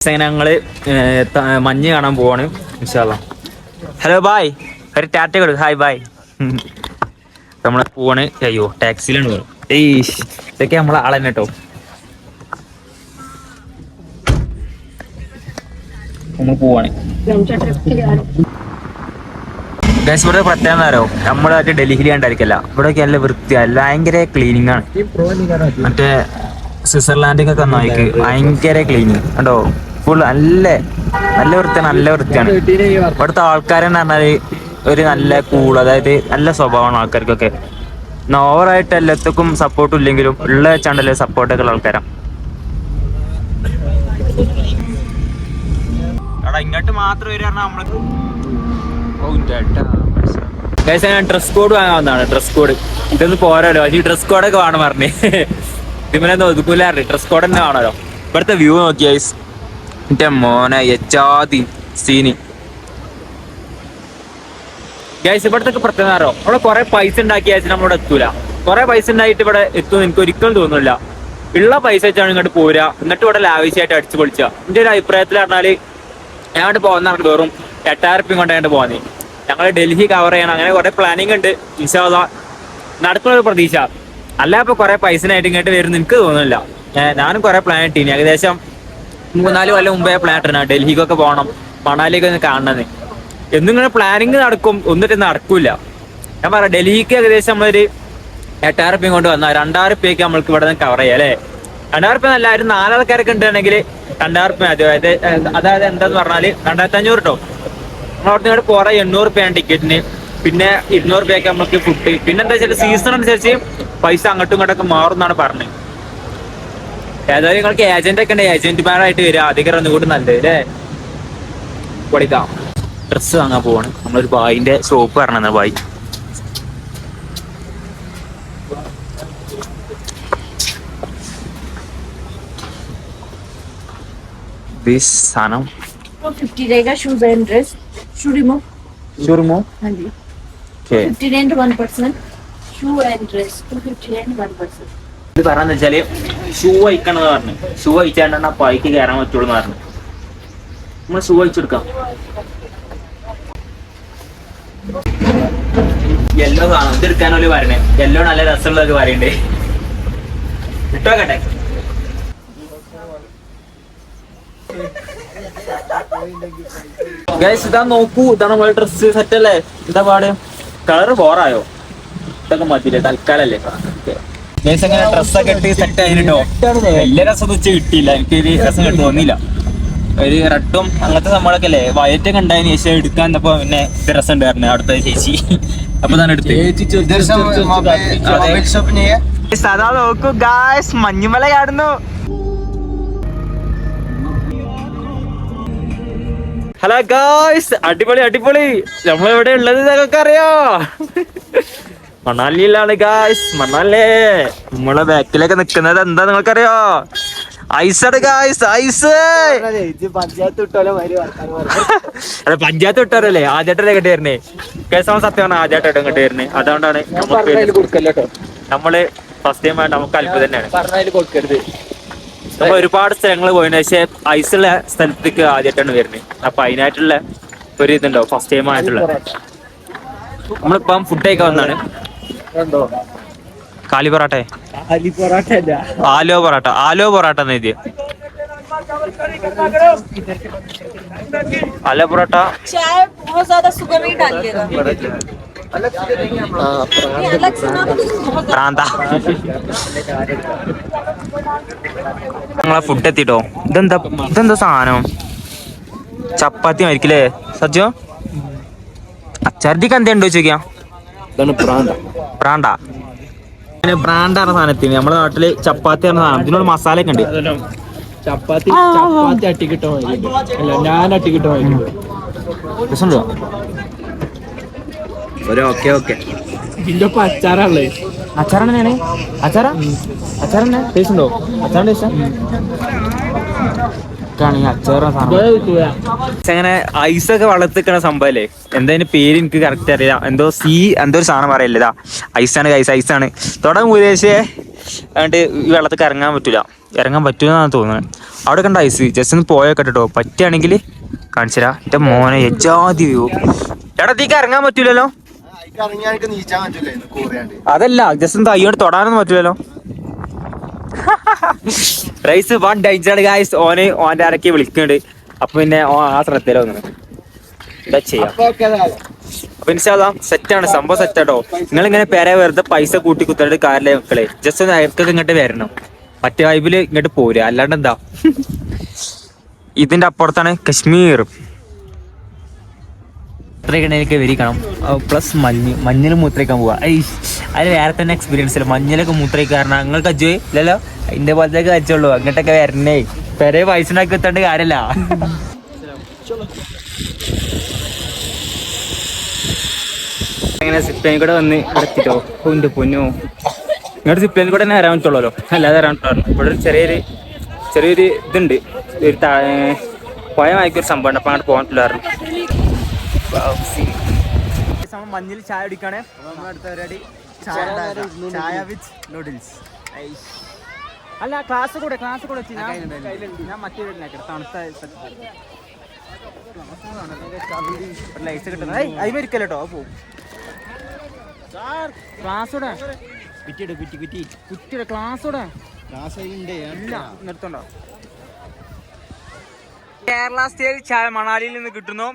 ഞങ്ങൾ മഞ്ഞ് കാണാൻ പോവാണ് ഇൻഷാല്ല ഹലോ ബായ്. ഒരു ടാറ്റ കൊടു ഹായ് ബായ്. നമ്മളെ പോവാണ്. അയ്യോ ടാക്സിയിലാണ് പോകുന്നത് ഏയ് ഇതൊക്കെ നമ്മളെ ആളെന്നെ കേട്ടോ നമ്മൾ പോവാണ്. ഗൈസ് ഇവിടെ പ്രത്യേകം നേരോ നമ്മളായിട്ട് ഡൽഹിയിൽ കണ്ടായിരിക്കല്ല. ഇവിടെയൊക്കെ നല്ല വൃത്തിയാണ് ഭയങ്കര ക്ലീനിങ് ആണ്. മറ്റേ സ്വിറ്റ്സർലാൻഡിലൊക്കെ നോക്കി ഭയങ്കര ക്ലീനിങ് കണ്ടോ? ഫുൾ നല്ല നല്ല വൃത്തിയാണ് നല്ല വൃത്തിയാണ്. ഇവിടുത്തെ ആൾക്കാരെന്ന് പറഞ്ഞാൽ ഒരു നല്ല കൂൾ അതായത് നല്ല സ്വഭാവമാണ് ആൾക്കാർക്കൊക്കെ. ഓവറായിട്ട് എല്ലാത്തക്കും സപ്പോർട്ടും ഇല്ലെങ്കിലും ഉള്ള വെച്ചാണ്ടല്ലേ സപ്പോർട്ടൊക്കെ ഉള്ള ആൾക്കാരാണ് എടാ ഇങ്ങോട്ട് മാത്രം വരിക നമ്മൾ ഞാൻ ഡ്രസ് കോഡ് വാങ്ങാൻ വന്നതാണ് ഡ്രസ് കോഡ് ഇതൊന്ന് പോരാലോ. ഈ ഡ്രസ് കോഡൊക്കെ വേണം പറഞ്ഞേ. ഇതിമനെ ഒതുക്കൂലാറി ഡ്രസ് കോഡ് തന്നെ വേണമല്ലോ. ഇവിടുത്തെ വ്യൂ നോക്കി ഐസ് എന്റെ മോനെ യജാതി സീനി. ഗൈസ് ഇവിടത്തെ പ്രത്യേകത അറിയോ? അവിടെ കുറെ പൈസ ഉണ്ടാക്കിയ നമ്മളിവിടെ എത്തൂല. കുറെ പൈസ ഉണ്ടായിട്ട് ഇവിടെ എത്തും എനിക്ക് ഒരിക്കലും തോന്നുന്നില്ല. ഉള്ള പൈസ വെച്ചാണ് ഇങ്ങോട്ട് പോരാ എന്നിട്ട് ഇവിടെ ലാവിശായിട്ട് അടിച്ചു പൊളിച്ച എന്റെ ഒരു അഭിപ്രായത്തിൽ പറഞ്ഞാൽ ഞാൻ അങ്ങോട്ട് പോകുന്ന വെറും എട്ടായിരം റുപ്യം അങ്ങോട്ട് പോകുന്നത് ഞങ്ങൾ ഡൽഹി കവർ ചെയ്യണം അങ്ങനെ കുറെ പ്ലാനിങ് ഉണ്ട് ഇൻഷാല്ല നടക്കുന്ന ഒരു പ്രതീക്ഷ. അല്ല ഇപ്പൊ കുറെ പൈസനായിട്ട് ഇങ്ങോട്ട് വരുന്ന എനിക്ക് തോന്നുന്നില്ല. ഞാനും കുറെ പ്ലാൻ ഇട്ടീനി. ഏകദേശം മൂന്നാൽ കൊല്ലം മുമ്പേ പ്ലാൻ ഇട്ടാ ഡൽഹിക്കൊക്കെ പോകണം മണാലിയൊക്കെ ഒന്ന് കാണണമെന്ന് എന്നിങ്ങനെ പ്ലാനിങ് നടക്കും. ഒന്നിട്ട് നടക്കൂല. ഞാൻ പറയാം ഡൽഹിക്ക് ഏകദേശം നമ്മളൊരു എട്ടായിരം റുപ്യം കൊണ്ട് വന്നാൽ രണ്ടായിരം റുപ്യക്ക് നമ്മൾക്ക് ഇവിടെ നിന്ന് കവർ ചെയ്യാം അല്ലേ? രണ്ടായിരം റുപ്യ നല്ല ഒരു നാലാൾക്കാരൊക്കെ ഉണ്ടെങ്കിൽ രണ്ടായിരം റുപ്യ അതായത് അതായത് എന്താന്ന് പറഞ്ഞാൽ രണ്ടായിരത്തി അഞ്ഞൂറ് കേട്ടോ നമ്മൾ അവിടെ നിന്ന് കുറെ എണ്ണൂറ് റുപ്യാണ് ടിക്കറ്റിന്. പിന്നെ ഇരുന്നൂറ് റുപ്യൊക്കെ നമുക്ക് ഫുഡ് പിന്നെ എന്താ വെച്ചാൽ സീസൺ അനുസരിച്ച് പൈസ അങ്ങോട്ടും ഇങ്ങോട്ടൊക്കെ മാറും എന്നാണ് പറഞ്ഞത്. ഏതായാലും നിങ്ങൾക്ക് ഏജന്റ് ഒക്കെ ഉണ്ട് ഏജന്റുമാരായിട്ട് വരിക അധികം ഒന്നുകൂടി നല്ലത് അല്ലേ പഠിക്കാം ഡ്രസ്സ് വാങ്ങാൻ പോവാണ് നമ്മളൊരു ബായിന്റെ ഷോപ്പ് പറഞ്ഞ ബായി ദിസ് സാധനം वो फिफ्टी रहेगा shoes and dress shoe remove ഷുർമോ हाँ जी okay fifty rent one percent shoe and dress two fifty rent one percent ഇത് പറയാന്ന് വെച്ചാൽ ഷൂ അയക്കണെന്ന് പറഞ്ഞു. ഷൂ അയച്ചാണ്ടാണ് ആ പൈക്ക് കയറാൻ പറ്റുള്ളൂ എന്ന് പറഞ്ഞു. നമ്മൾ ഷൂ അയച്ചെടുക്കാം യെല്ലോ കാണും. ഇത് എടുക്കാനോൽ വരണേ യെല്ലോ നല്ല രസമുള്ളതൊക്കെ പറയണ്ടേ ഇട്ടോ കേട്ടെ ഗൈസ് ഇതാ നോക്കൂ. ഇതാണ് നമ്മളെ ഡ്രസ് സെറ്റ് അല്ലേ? എന്താ പാട്? കളർ ബോറായോ ഇതൊക്കെ മതിയില്ലേ? തൽക്കാലല്ലേ അങ്ങനെ ഡ്രസ്സൊക്കെ കെട്ടി സെറ്റ് ആയിട്ടോ വലിയ രസം ഉച്ച കിട്ടിയില്ല. എനിക്ക് ഒരു രസം കിട്ടു തോന്നിയില്ല. ഒരു റെഡും അങ്ങനത്തെ സംഭവമൊക്കെ അല്ലേ? വയറ്റൊക്കെ ഉണ്ടായതിന് ശേഷം എടുക്കാൻ എന്നപ്പോ പിന്നെ രസം ഉണ്ടായിരുന്നു. അടുത്ത ചേച്ചി. അപ്പൊ തന്നെ എടുത്ത് സദാ നോക്കൂ. ഗായ്സ് മഞ്ഞുമലയാടുന്നു ഹലോ ഗായ്സ് അടിപൊളി അടിപൊളി. നമ്മൾ നമ്മളിവിടെ ഉള്ളത് നിങ്ങൾക്ക് അറിയോ മണാലിയിലാണ് ഗായ്സ് മണാലേ. നമ്മളെ ബാക്കിലൊക്കെ നിക്കുന്നത് എന്താ നിങ്ങൾക്കറിയോ? ഐസാണ് ഗായ്സ് ഐസ്. അതെ പഞ്ചായത്ത് വിട്ടാലല്ലേ ആദ്യമായിട്ടല്ലേ കണ്ടു വരുന്നേ. കേസവൻ സത്യമാണ് ആദ്യമായിട്ടാണ് ഇങ്ങോട്ട് വരുന്നത് അതുകൊണ്ടാണ് നമുക്ക് നമ്മൾ ഫസ്റ്റ് ടൈം ആയിട്ട് നമുക്ക് അല്പം തന്നെയാണ്. കൊടുക്കരുത്. നമ്മൾ ഒരുപാട് സ്ഥലങ്ങൾ പോയിന് പക്ഷേ ഐസുള്ള സ്ഥലത്തേക്ക് ആദ്യമായിട്ടാണ് വരുന്നത് അപ്പൊ അതിനായിട്ടുള്ള ഒരു ഇതുണ്ടോ ഫസ്റ്റ് ടൈം ആയിട്ടുള്ള. നമ്മളിപ്പം ഫുഡ് കഴിക്കാൻ വന്നാണ് കണ്ടോ കാലി പൊറാട്ടെ അലി പൊറാട്ട അല്ല ആലോ പൊറാട്ട ആലോ പൊറാട്ട എന്ന് എഴുതിയ ആലോ പൊറാട്ട चाय बहुत ज्यादा शुगर नहीं डालिएगा ये अलग से ना बहुत പ്രാന്ത നമ്മളെ ഫുഡ് എത്തിട്ടോ ഇതെന്താ ഇതെന്താ സാധനം ചപ്പാത്തി മരിക്കില്ലേ സജ്ജോ അച്ചാർത്തിക്ക് എന്താ ഉണ്ടോ ചോദിക്കാം ഇതാണ് പ്രാണ്ട പ്രാണ്ട അങ്ങനെ ബ്രാൻഡാണ് സാധനത്തിന്. നമ്മുടെ നാട്ടിൽ ചപ്പാത്തി പറഞ്ഞ സാധനം. ഇതിനോട് മസാല ഒക്കെ ഉണ്ട് ചപ്പാത്തി ചപ്പാത്തി അട്ടിക്കിട്ടോ അല്ല ഞാൻ അട്ടിക്കിട്ടോ രസമുണ്ടോ? ഒരു ഓക്കെ ഓക്കെ. ഇതിന്റെ ഒപ്പം അച്ചാറാളേ അച്ചാറാണ് അച്ചാറാ? അച്ചാറന്നെ ടേസ്റ്റ് ഉണ്ടോ? അച്ചാറിന്റെ ടേസ്റ്റ്? അച്ചാറ സാധനം. അങ്ങനെ ഐസൊക്കെ വളർത്തിക്കണ സംഭവല്ലേ? എന്താ അതിന്റെ പേര് എനിക്ക് കറക്റ്റ് അറിയില്ല. എന്തോ സി എന്തോ ഒരു സാധനം പറയല്ലേ ഇതാ? ഐസാണ് ഐസ് ഐസാണ്. തുടങ്ങും ഉദ്ദേശിച്ചേ അതുകൊണ്ട് ഈ വെള്ളത്തിൽ ഇറങ്ങാൻ പറ്റൂല. ഇറങ്ങാൻ പറ്റൂന്നാണ് തോന്നുന്നത്. അവിടെ കണ്ട ഐസ് ജസ്റ്റ് ഒന്ന് പോയൊക്കെ കേട്ടോ പറ്റുകയാണെങ്കിൽ കാണിച്ചരാ എന്റെ മോനെ യജാതി വ്യൂ. എടാ തീക്ക് ഇറങ്ങാൻ പറ്റൂലല്ലോ? പറ്റില്ലേ അതല്ല ജസ്റ്റ് ഒന്ന് തയ്യോട് തൊടാനൊന്നും പറ്റൂലല്ലോ? റൈസ് വൺ ഡേഞ്ചർ ഗായ്സ് ഓന് ഓന്റെ ആരൊക്കെ വിളിക്കുന്നുണ്ട്. അപ്പൊ പിന്നെ ഓ ആ ശ്രദ്ധയിലോ എന്താ ചെയ്യാം? അപ്പൊ സെറ്റ് സെറ്റാണ് സംഭവം സെറ്റാട്ടോ നിങ്ങൾ ഇങ്ങനെ പേരെ വെറുതെ പൈസ കൂട്ടി കുത്തിട്ട് കാറിലെ മക്കളെ. ജസ്റ്റ് ഒന്ന് അയർക്കൊക്കെ ഇങ്ങോട്ട് വരണം. മറ്റേ വൈബിൽ ഇങ്ങോട്ട് പോരുക. അല്ലാണ്ട് എന്താ? ഇതിന്റെ അപ്പുറത്താണ് കശ്മീർ. മൂത്രയ്ക്കണേക്ക് വരിക്കണം പ്ലസ് മഞ്ഞ് മഞ്ഞിൽ മൂത്രയ്ക്കാൻ പോവാ. ഐ അത് വേറെ തന്നെ എക്സ്പീരിയൻസ് അല്ല മഞ്ഞിലൊക്കെ മൂത്രയ്ക്ക് കാരണം നിങ്ങൾക്ക് അജു ഇല്ലല്ലോ. അതിന്റെ പോലത്തേക്ക് അജുള്ളൂ അങ്ങോട്ടൊക്കെ വരണേ. പെരെ പൈസ ഉണ്ടാക്കി എത്തേണ്ട കാര്യല്ല. അങ്ങനെ സിപ്ലൈൻ കൂടെ വന്ന് എടുത്തിട്ടോ പൊന്നോ. ഇങ്ങോട്ട് സിപ്ലൈൻ കൂടെ തന്നെ വരാൻ പറ്റുള്ളൂ അല്ലാതെ വരാൻ പറ്റുള്ളൂ ഇവിടെ ഒരു ചെറിയൊരു ചെറിയൊരു ഇതുണ്ട്. ഒരു പോയ വായിക്കൊരു സംഭവം ഉണ്ട്. അപ്പൊ അങ്ങോട്ട് പോകാൻ പറ്റില്ലായിരുന്നു മഞ്ഞിൽ ചായ കുടിക്കാണ്. അടുത്ത പരിപാടി ചായ വിത്ത് നൂഡിൽസ് അല്ല ക്ലാസ് കൂടെ ക്ലാസ് കൂടെ ഞാൻ മറ്റേ തണുത്ത ലൈസ് കിട്ടുന്നത്. കേട്ടോ ക്ലാസ് കൂടെ? കുറ്റിയുടെ കുറ്റി കുറ്റി. കുറ്റിയുടെ ക്ലാസ് കൂടെ? ഇല്ല നിർത്തണ്ടോ? കേരള സ്റ്റേറ്റ് ചായ മണാലിയിൽ നിന്ന് കിട്ടുന്നു.